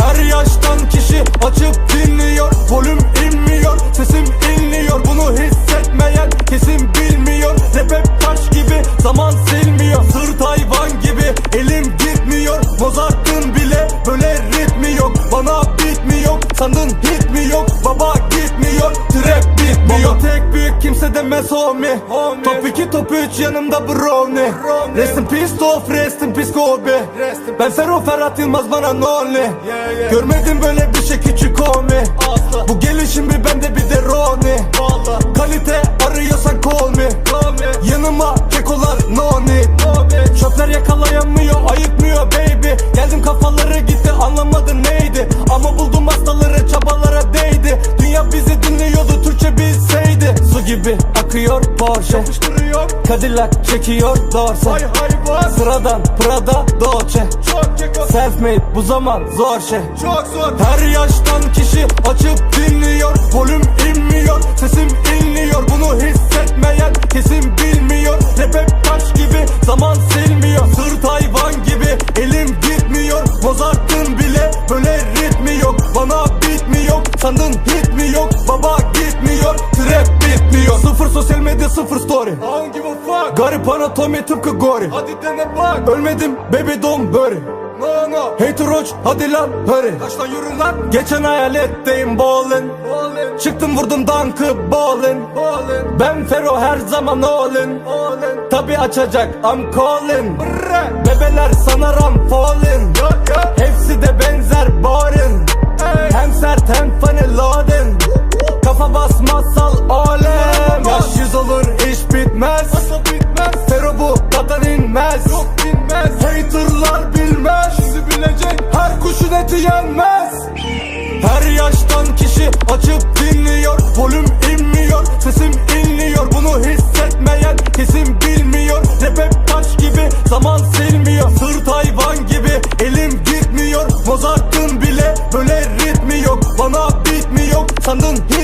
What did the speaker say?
Her yaştan kişi açıp dinliyor. Volüm demez homie, Top 2 top 3 yanımda brownie. Rest in peace Tof rest in peace Kobe. Ben Fero Ferhat Yılmaz bana no ne Görmedim böyle bir şey küçük homie. Bu gelişim bir bende bir de Roni Kalite arıyorsan call me. Yanıma kekolar no need Çöpler yakalayamıyor ayıkmıyor baby. Geldim kafaları Porsche Yapıştırıyor. Cadillac çekiyor Dorse Hay hayvan Sıradan Prada Dolce. Çok keko Self made bu zaman zor şey. Çok zor. Her yaştan kişi açıp dinliyor. Volüm inmiyor Sesim inliyor. Bunu hissetmeyen kesin bilmiyor. Rap hep taş gibi zaman silmiyor. Sırt hayvan gibi elim gitmiyor. Mozart'ın bile böyle ritmi yok. Bana bitmiyor sandın hit Sıfır sosyal medya sıfır story. I don't give a fuck? Garip anatomi tıpkı gori Hadi dene bak. Ölmedim baby don't worry. No no. Hater roach hadi lan hurry. Kaç lan yürü lan. Geçen hayaletteyim ballin. Çıktım vurdum dankı ballin. Ben Fero her zaman allin. Tabi açacak I'm calling. Bebeler sanarım falling Hepsi yenilmez Yok bilmez Haterlar bilmez. Bizi bilecek her kuşun eti yenmez. Her yaştan kişi açıp dinliyor. Volüm inmiyor. Sesim inliyor. Bunu hissetmeyen kesin bilmiyor. Rap hep taş gibi zaman silmiyor. Sırt hayvan gibi elim gitmiyor. Mozart'ın bile böyle ritmi yok. Bana bitmiyor sandın hiç